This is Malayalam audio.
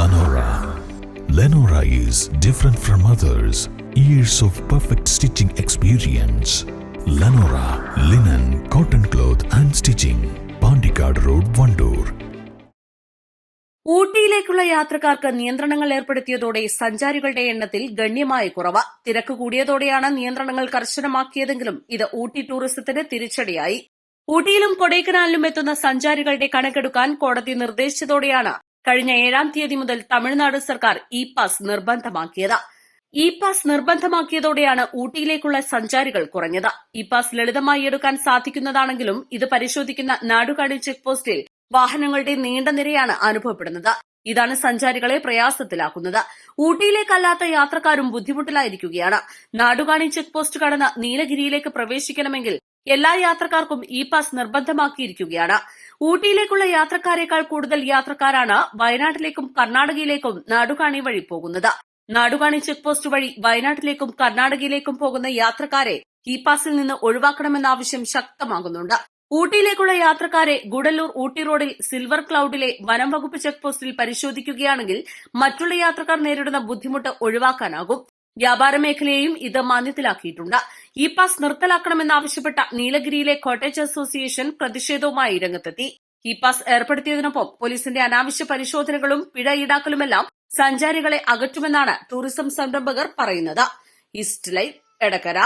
Lenora. Lenora is different from others. Years of perfect stitching experience. Lenora linen, cotton cloth and stitching. Pandikad Road, Vandoor. ഊട്ടിയിലേക്കുള്ള യാത്രക്കാർക്ക് നിയന്ത്രണങ്ങൾ ഏർപ്പെടുത്തിയതോടെ സഞ്ചാരികളുടെ എണ്ണത്തിൽ ഗണ്യമായ കുറവ് തിരക്ക് കൂടിയതോടെയാണ് നിയന്ത്രണങ്ങൾ കർശനമാക്കിയതെങ്കിലും ഇത് ഊട്ടി ടൂറിസത്തിന് തിരിച്ചടിയായി ഊട്ടിയിലും കൊടൈക്കനാലിലും എത്തുന്ന സഞ്ചാരികളുടെ കണക്കെടുക്കാൻ കോടതി നിർദ്ദേശിച്ചതോടെയാണ് കഴിഞ്ഞ ഏഴാം തീയതി മുതൽ തമിഴ്നാട് സർക്കാർ ഇ പാസ് നിർബന്ധമാക്കിയത്. ഇ പാസ് നിർബന്ധമാക്കിയതോടെയാണ് ഊട്ടിയിലേക്കുള്ള സഞ്ചാരികൾ കുറഞ്ഞത്. ഇ പാസ് ലളിതമായി എടുക്കാൻ സാധിക്കുന്നതാണെങ്കിലും ഇത് പരിശോധിക്കുന്ന നാടുകാണി ചെക്ക് പോസ്റ്റിൽ വാഹനങ്ങളുടെ നീണ്ട നിരയാണ് അനുഭവപ്പെടുന്നത്. ഇതാണ് സഞ്ചാരികളെ പ്രയാസത്തിലാക്കുന്നത്. ഊട്ടിയിലേക്കല്ലാത്ത യാത്രക്കാരും ബുദ്ധിമുട്ടിലായിരിക്കുകയാണ്. നാടുകാണി ചെക്ക് പോസ്റ്റ് കടന്ന് നീലഗിരിയിലേക്ക് പ്രവേശിക്കണമെങ്കിൽ എല്ലാ യാത്രക്കാർക്കും ഇ പാസ് നിർബന്ധമാക്കിയിരിക്കുകയാണ്. ഊട്ടിയിലേക്കുള്ള യാത്രക്കാരെക്കാൾ കൂടുതൽ യാത്രക്കാരാണ് വയനാട്ടിലേക്കും കർണാടകയിലേക്കും നാടുകാണി വഴി പോകുന്നത്. നാടുകാണി ചെക്ക് പോസ്റ്റ് വഴി വയനാട്ടിലേക്കും കർണാടകയിലേക്കും പോകുന്ന യാത്രക്കാരെ ഇ പാസിൽ നിന്ന് ഒഴിവാക്കണമെന്ന ആവശ്യം ശക്തമാകുന്നുണ്ട്. ഊട്ടിയിലേക്കുള്ള യാത്രക്കാരെ ഗുഡല്ലൂർ ഊട്ടി റോഡിൽ സിൽവർ ക്ലൌഡിലെ വനം വകുപ്പ് ചെക്ക് പോസ്റ്റിൽ പരിശോധിക്കുകയാണെങ്കിൽ മറ്റുള്ള യാത്രക്കാർ നേരിടുന്ന ബുദ്ധിമുട്ട് ഒഴിവാക്കാനാകും. വ്യാപാര മേഖലയെയും ഇത് മാന്യത്തിലാക്കിയിട്ടുണ്ട്. ഇ പാസ് നിർത്തലാക്കണമെന്നാവശ്യപ്പെട്ട നീലഗിരിയിലെ കോട്ടേജ് അസോസിയേഷൻ പ്രതിഷേധവുമായി രംഗത്തെത്തി. ഇ പാസ് ഏർപ്പെടുത്തിയതിനൊപ്പം പോലീസിന്റെ അനാവശ്യ പരിശോധനകളും പിഴ ഈടാക്കലുമെല്ലാം സഞ്ചാരികളെ അകറ്റുമെന്നാണ് ടൂറിസം സംരംഭകർ പറയുന്നത്. East live Edakkara